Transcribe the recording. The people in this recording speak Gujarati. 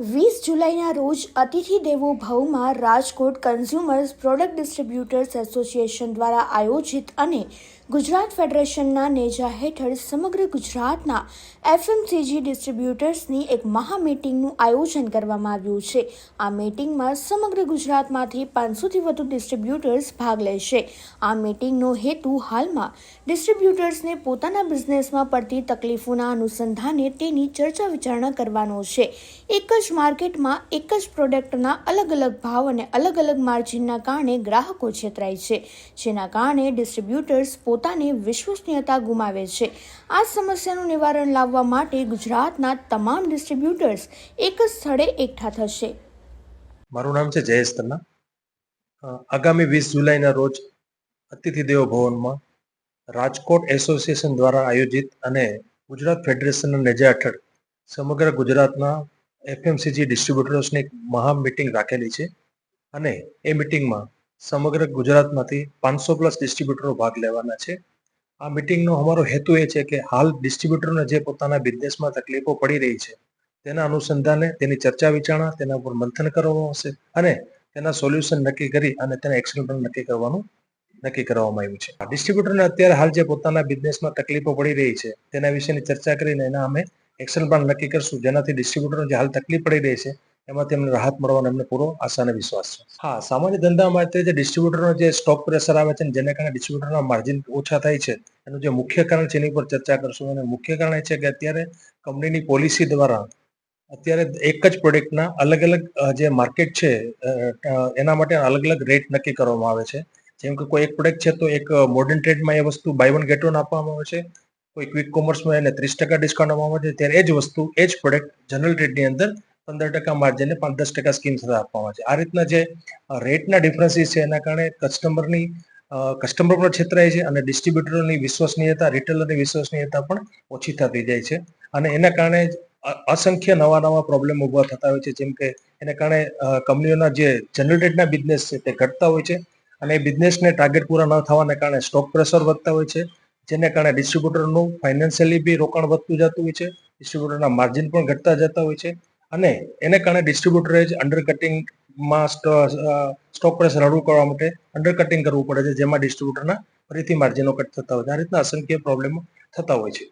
વીસ જુલાઈના રોજ અતિથિ દેવો ભવમાં Rajkot consumers product distributors association દ્વારા આયોજિત અને ગુજરાત ફેડરેશનના નેજા હેઠળ સમગ્ર ગુજરાતના એફએમસીજી ડિસ્ટ્રીબ્યુટર્સની એક મહા મીટિંગનું આયોજન કરવામાં આવ્યું છે. આ મીટિંગમાં સમગ્ર ગુજરાતમાંથી પાંચસોથી વધુ ડિસ્ટ્રીબ્યુટર્સ ભાગ લેશે. આ મીટિંગનો હેતુ હાલમાં ડિસ્ટ્રીબ્યુટર્સને પોતાના બિઝનેસમાં પડતી તકલીફોના અનુસંધાને તેની ચર્ચા વિચારણા કરવાનો છે. એક જ માર્કેટમાં એક જ પ્રોડક્ટના અલગ અલગ ભાવ અને અલગ અલગ માર્જિનના કારણે ગ્રાહકો છેતરાય છે. જેના કારણે ડિસ્ટ્રીબ્યુટર્સ પોતાની વિશ્વસનીયતા ગુમાવે છે. આ સમસ્યાનું નિવારણ લાવવા માટે ગુજરાતના તમામ ડિસ્ટ્રીબ્યુટર્સ એક જ સ્થળે એકઠા થશે. મારું નામ છે જયેશ તન્ના. આગામી વીસ જુલાઈના રોજ અતિથિ દેવો ભવનમાં રાજકોટ એસોસિએશન દ્વારા આયોજિત અને ગુજરાત ફેડરેશનના નેજા હેઠળ સમગ્ર ગુજરાતના એફએમસીજી ડિસ્ટ્રીબ્યુટર્સની મહા મિટિંગ રાખેલી છે. અને એ મિટિંગમાં સમગ્ર ગુજરાતમાંથી પાંચસો પ્લસ ડિસ્ટ્રીબ્યુટરો ભાગ લેવાના છે. આ મિટિંગનો અમારો હેતુ એ છે કે હાલ ડિસ્ટ્રીબ્યુટરને જે પોતાના બિઝનેસમાં તકલીફો પડી રહી છે, તેના અનુસંધાને તેની ચર્ચા વિચારણા, તેના ઉપર મંથન કરવામાં આવશે અને તેના સોલ્યુશન નક્કી કરી અને તેના એક્શન નક્કી કરવાનું, નક્કી કરવામાં આવ્યું છે. ડિસ્ટ્રીબ્યુટરને અત્યારે હાલ જે પોતાના બિઝનેસમાં તકલીફો પડી રહી છે, તેના વિશેની ચર્ચા કરીને એના અમે એક્શન પ્લાન નક્કી કરશું. જેનાથી ડિસ્ટ્રીબ્યુટરને જે હાલ તકલીફ પડી રહી છે એમાંથી એમને રાહત મળવાનો એમને પૂરો આશા અને વિશ્વાસ છે. હા, સામાન્ય ધંધા માટે જે ડિસ્ટ્રીબ્યુટરનો જે સ્ટોક પ્રેશર આવે છે જેને કારણે ડિસ્ટ્રીબ્યુટરના માર્જિન ઓછા થાય છે, એનું જે મુખ્ય કારણ છે એની પર ચર્ચા કરશું. અને મુખ્ય કારણ એ છે કે અત્યારે કંપનીની પોલિસી દ્વારા અત્યારે એક જ પ્રોડક્ટના અલગ અલગ જે માર્કેટ છે એના માટે અલગ અલગ રેટ નક્કી કરવામાં આવે છે. જેમ કે કોઈ એક પ્રોડક્ટ છે તો એક મોડર્ન ટ્રેડમાં એ વસ્તુ બાય વન ગેટ વન આપવામાં આવે છે. કોઈ ક્વિક કોમર્સમાં એને ત્રીસ ટકા ડિસ્કાઉન્ટ આપવામાં આવે છે. ત્યારે એ જ વસ્તુ, એ જ પ્રોડક્ટ જનરલ ટ્રેડની અંદર પંદર ટકા માર્જિને પાંચ દસ ટકા સ્કીમ સાથે આપવામાં છે. આ રીતના જે રેટના ડિફરન્સીસ છે, એના કારણે કસ્ટમરની કસ્ટમર પણ છેતરાય છે અને ડિસ્ટ્રીબ્યુટરોની વિશ્વસનીયતા રિટેલરની વિશ્વસનીયતા પણ ઓછી થતી જાય છે. અને એના કારણે અસંખ્ય નવા નવા પ્રોબ્લેમ ઊભા થતા હોય છે. જેમ કે એને કારણે કંપનીઓના જે જનરલ ટ્રેડના બિઝનેસ છે તે ઘટતા હોય છે અને એ બિઝનેસને ટાર્ગેટ પૂરા ન થવાને કારણે સ્ટોક પ્રેશર વધતા હોય છે. જેને કારણે ડિસ્ટ્રીબ્યુટરનું ફાઇનાન્શિયલી બી રોકાણ વધતું જતું હોય છે. ડિસ્ટ્રીબ્યુટરના માર્જિન પણ ઘટતા જતા હોય છે. અને એને કારણે ડિસ્ટ્રીબ્યુટરે જ અંડરકટિંગમાં સ્ટોક પ્રેશર રડવું કરવા માટે અંડરકટિંગ કરવું પડે છે, જેમાં ડિસ્ટ્રીબ્યુટરના ફરીથી માર્જિનો કટ થતા હોય છે. આ રીતના અસંખ્ય પ્રોબ્લેમો થતા હોય છે.